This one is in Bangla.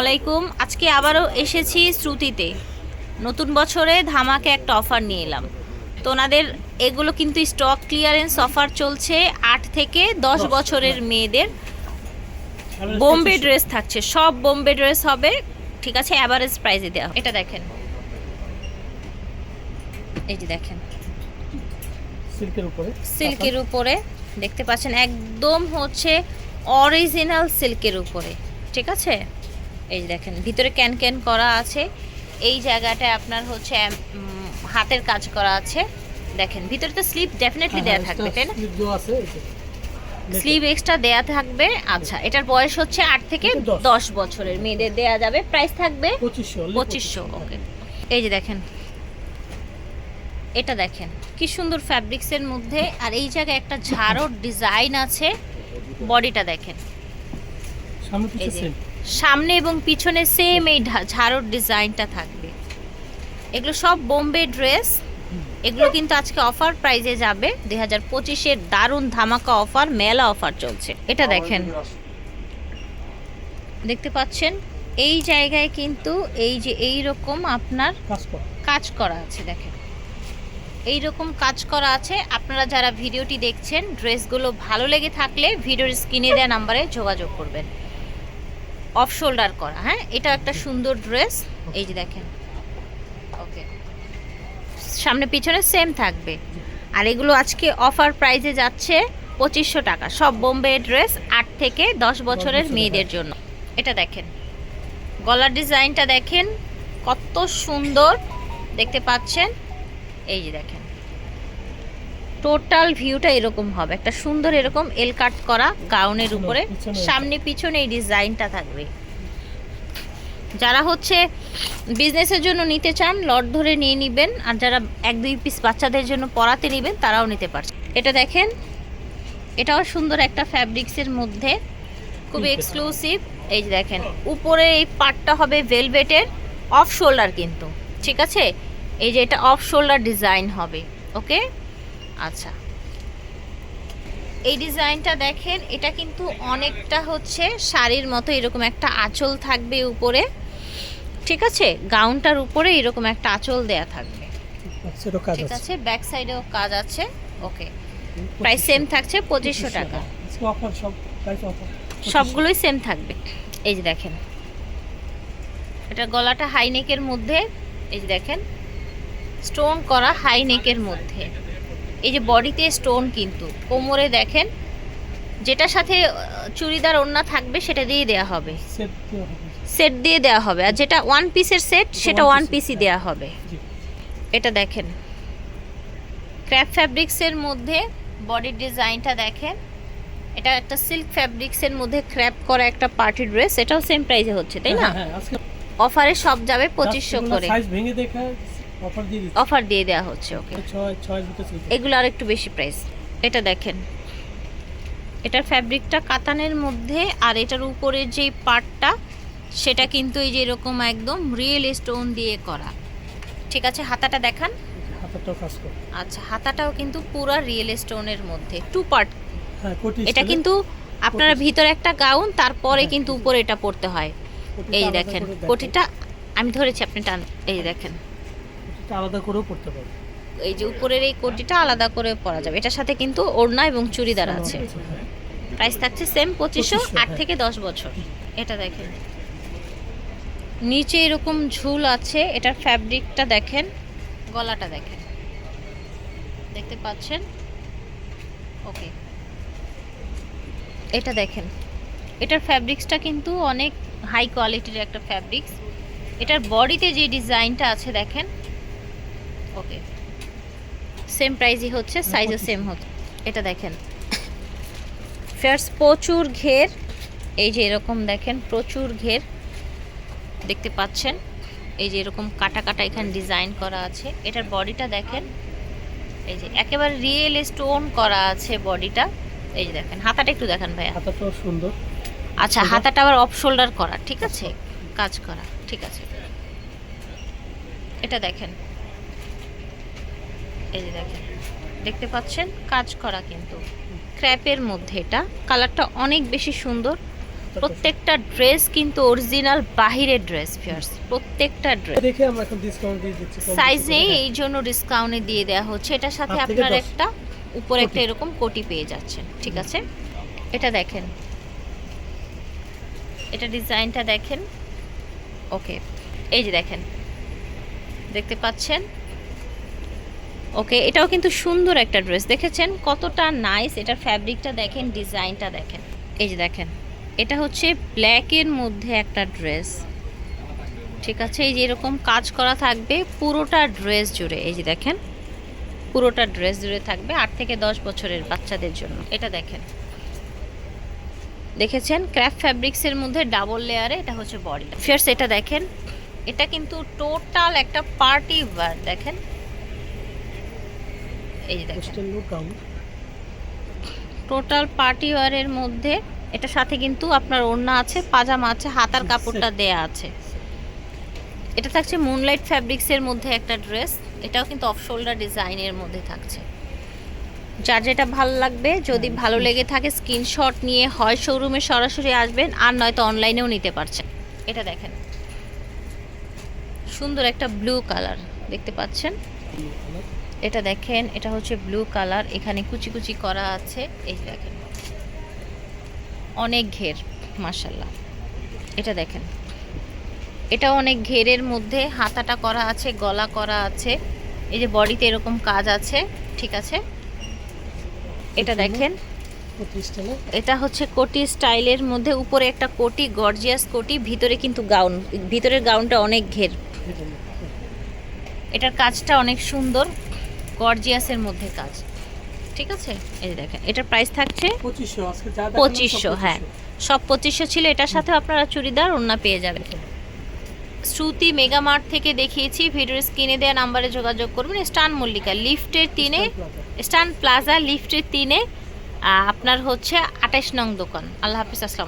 আলাইকুম আজকে আবারও এসেছি শ্রুতিতে। নতুন বছরে ধামাকে একটা অফার নিয়ে এলাম। তো ওনাদের এগুলো কিন্তু স্টক ক্লিয়ারেন্স অফার চলছে আট থেকে দশ বছরের মেয়েদের। বোম্বে ড্রেস থাকছে সব বোম্বে ড্রেস হবে। ঠিক আছে অ্যাভারেজ প্রাইসে দেওয়া এটা দেখেন। এই যে দেখেন। সিল্কের উপরে। সিল্কের উপরে দেখতে পাচ্ছেন একদম হচ্ছে অরিজিনাল সিল্কের উপরে। ঠিক আছে? এই দেখেন ভিতরে ক্যান ক্যান করা আছে। এই জায়গাটায় আপনার হচ্ছে হাতের কাজ করা আছে। দেখেন ভিতরে তো স্লিপ ডেফিনেটলি দেওয়া থাকবে তাই না। স্লিভ এক্সট্রা দেয়া থাকবে আচ্ছা এটার বয়স হচ্ছে আট থেকে দশ। বছরের মেয়েদের দেয়া যাবে। প্রাইস থাকবে পঁচিশশো পঁচিশশো ওকে এই যে দেখেন এটা দেখেন কি সুন্দর ফ্যাব্রিক্সের মধ্যে। আর এই জায়গায় একটা ঝাড়োর ডিজাইন আছে। বডিটা দেখেন। সামনে এবং পিছনে সেম এই ঝাড়োর ডিজাইনটা থাকবে। এগুলো সব বোম্বে ড্রেস এগুলো কিন্তু আজকে অফার প্রাইজে যাবে। দুই হাজার পঁচিশের দারুণ ধামাকা অফার মেলা অফার চলছে। এটা দেখেন। দেখতে পাচ্ছেন? এই জায়গায় কিন্তু এই যে এই রকম আপনার কাজ কাজ করা আছে দেখেন। এই রকম কাজ করা আছে। আপনারা যারা ভিডিওটি দেখছেন ড্রেসগুলো ভালো লেগে থাকলে ভিডিওর স্ক্রিনে দেওয়া নাম্বারে যোগাযোগ করবেন। অফ শোল্ডার করা হ্যাঁ? এটা একটা সুন্দর ড্রেস এই যে দেখেন। ওকে। সামনে পিছনে সেম থাকবে। আর এগুলো আজকে অফার প্রাইজে যাচ্ছে পঁচিশশো টাকা। সব বোম্বে ড্রেস আট থেকে দশ বছরের মেয়েদের জন্য। এটা দেখেন। গলার ডিজাইনটা দেখেন কত সুন্দর। দেখতে পাচ্ছেন? এই যে দেখেন। টোটাল ভিউটা এরকম হবে। একটা সুন্দর এরকম এল কাট করা গাউনের উপরে। সামনে পিছনে এই ডিজাইনটা থাকবে। যারা হচ্ছে বিজনেসের জন্য নিতে চান লট ধরে নিয়ে নেবেন। আর যারা এক দুই পিস বাচ্চাদের জন্য পরাতে নেবেন, তারাও নিতে পারছে এটা দেখেন, এটাও সুন্দর একটা ফ্যাব্রিক্সের মধ্যে। খুব Silk-এর। এক্সক্লুসিভ এই যে দেখেন, উপরে এই পার্টটা হবে ভেলভেটের অফ শোল্ডার কিন্তু। ঠিক আছে? এই যে এটা অফ শোল্ডার ডিজাইন হবে। ওকে আচ্ছা। এই ডিজাইনটা দেখেন এটা কিন্তু অনেকটা হচ্ছে শাড়ির মতো এরকম একটা আঁচল থাকবে উপরে। ঠিক আছে? গাউনটার উপরে এরকম একটা আঁচল দেয়া থাকবে। ঠিক আছে। ব্যাক সাইডেও কাজ আছে। ওকে। প্রাইস সেম থাকছে পঁচিশশো টাকা। অফার সবগুলোই সেম থাকবে। এই যে দেখেন। এটা গলাটা হাই নেকের মধ্যে। এই যে দেখেন। স্টোন করা হাই নেকের মধ্যে। এই যে বডিতে স্টোন কিন্তু কোমরে দেখেন যেটার সাথে চুড়িদার ওড়না থাকবে সেটা দিয়ে দেওয়া হবে। সেট দিয়ে দেওয়া হবে আর যেটা ওয়ান পিসের সেট সেটা ওয়ান পিসই হ্যাঁ। দেওয়া হবে। এটা দেখেন। ক্র্যাপ ফ্যাব্রিক্সের মধ্যে বডির ডিজাইনটা দেখেন। এটা একটা সিল্ক ফ্যাব্রিক্সের মধ্যে ক্র্যাপ করা একটা পার্টি ড্রেস এটাও সেম প্রাইসে হচ্ছে তাই না? হ্যাঁ, হ্যাঁ অফারে সব যাবে পঁচিশশো করে। সাইজ ভেঙে দেখা অফার দিয়ে দিচ্ছি। অফার দিয়ে দেওয়া হচ্ছে ওকে। এগুলো আর একটু বেশি প্রাইস এটা দেখেন। এটার ফ্যাব্রিকটা কাতানের মধ্যে আর এটার উপরে যে পার্টটা সেটা কিন্তু এই যে এরকম একদম রিয়েল স্টোন দিয়ে করা। ঠিক আছে হাতাটা দেখান। আচ্ছা হাতাটাও কিন্তু পুরো রিয়েল স্টোনের মধ্যে। টু পার্ট হ্যাঁ এটা কিন্তু আপনারা ভিতরে একটা গাউন তারপরে হ্যাঁ, কিন্তু উপরে এটা পড়তে হয়। এই দেখেন। কোটিটা আমি ধরেছি আপনি টান এই দেখেন। আলাদা করেও পড়তে পারবে। এই যে উপরের এই কোটিটা আলাদা করে পরা যাবে। এটার সাথে কিন্তু ওড়না এবং চুড়িদার আছে। প্রাইস থাকছে সেম পঁচিশশো আট হ্যাঁ। থেকে দশ বছর। এটা দেখেন। নিচে এরকম ঝুল আছে। এটার ফ্যাব্রিকটা দেখেন। গলাটা দেখেন। দেখতে পাচ্ছেন? ওকে। এটা দেখেন। এটার ফ্যাব্রিক্সটা কিন্তু অনেক হাই কোয়ালিটির একটা ফ্যাব্রিক্স এটার বডিতে যে ডিজাইনটা আছে দেখেন। ওকে। সেম প্রাইসই হচ্ছে সাইজও সেম হচ্ছে। এটা দেখেন। ফেয়ার্স প্রচুর ঘের। এই যে এরকম দেখেন প্রচুর ঘের। দেখতে পাচ্ছেন? এই যে এরকম কাটা কাটা এখানে ডিজাইন করা আছে। এটার বডিটা দেখেন। এই যে একেবারে রিয়েল স্টোন করা আছে বডিটা এই যে দেখেন হাতাটা একটু দেখেন ভাইয়া। হাতাটাও সুন্দর। আচ্ছা হাতাটা আবার অফ শোল্ডার করা ঠিক আছে? কাজ করা ঠিক আছে। এটা দেখেন। এই যে দেখেন দেখতে পাচ্ছেন? কাজ করা কিন্তু। ক্র্যাপের মধ্যে এটা। কালারটা অনেক বেশি সুন্দর। প্রত্যেকটা ড্রেস কিন্তু অরিজিনাল বাহিরের ড্রেস ফিয়ার্স প্রত্যেকটা ড্রেস। দেখে আমরা এখন ডিসকাউন্ট দিয়ে দিচ্ছি সাইজ নেই এই জন্য ডিসকাউন্টে দিয়ে দেওয়া হচ্ছে। এটার সাথে আপনার একটা উপরে একটা এরকম কোটি পেয়ে যাচ্ছেন। ঠিক আছে? এটা দেখেন। এটা ডিজাইনটা দেখেন। ওকে। এই যে দেখেন। দেখতে পাচ্ছেন? ওকে, এটাও কিন্তু সুন্দর একটা ড্রেস। দেখেছেন কতটা নাইস এটার ফ্যাব্রিকটা দেখেন ডিজাইনটা দেখেন। এই যে দেখেন, এটা হচ্ছে ব্ল্যাকের মধ্যে একটা ড্রেস ঠিক আছে, এই যে এরকম কাজ করা থাকবে পুরোটা ড্রেস জুড়ে। এই যে দেখেন, পুরোটা ড্রেস জুড়ে থাকবে আট থেকে দশ বছরের বাচ্চাদের জন্য। এটা দেখেন। দেখেছেন ক্র্যাফট ফ্যাব্রিক্সের মধ্যে ডাবল লেয়ারে এটা হচ্ছে বডি ফিয়ার্স এটা দেখেন, এটা কিন্তু টোটাল একটা পার্টি ওয়ার দেখেন। এই যে দেখেন। টোটাল পার্টি ওয়ারের মধ্যে এটা সাথে কিন্তু আপনার ওড়না আছে পাজামা আছে হাতার কাপড়টা দেয়া আছে। এটা থাকছে মুনলাইট ফ্যাব্রিক্সের মধ্যে একটা ড্রেস এটাও কিন্তু অফ শোল্ডার ডিজাইনের মধ্যে থাকছে। যার যেটা ভালো লাগবে যদি ভালো লেগে থাকে স্ক্রিনশট নিয়ে হয় শোরুমে সরাসরি আসবেন আর নয়তো অনলাইনেও নিতে পারছেন। এটা দেখেন। সুন্দর একটা ব্লু কালার দেখতে পাচ্ছেন? এটা দেখেন এটা হচ্ছে ব্লু কালার এখানে কুচি কুচি করা আছে। এই দেখেন অনেক ঘের মার্শাল্লাহ এটা দেখেন এটা অনেক ঘেরের মধ্যে হাতাটা করা আছে গলা করা আছে। এই যে বডিতে এরকম কাজ আছে ঠিক আছে? এটা দেখেন এটা হচ্ছে কোটি স্টাইলের মধ্যে উপরে একটা কোটি গর্জিয়াস কোটি ভিতরে কিন্তু গাউন ভিতরের গাউনটা অনেক ঘের। এটার কাজটা অনেক সুন্দর। গর্জিয়াসের মধ্যে কাজ। ঠিক আছে? এই দেখেন এটার প্রাইস থাকছে পঁচিশশো হ্যাঁ। সব পঁচিশশো ছিল এটার সাথে আপনারা চুড়িদার ওড়না পেয়ে যাবেন। শ্রুতি মেগামার্ট থেকে দেখিয়েছি ভিডিওর স্ক্রিনে দেওয়া নাম্বারে যোগাযোগ করবেন। স্টান মল্লিকা লিফটের তিনে স্টান প্লাজা। লিফটের তিনে আপনার হচ্ছে আঠাশ নং দোকান। আল্লাহ হাফিজ আসসালাম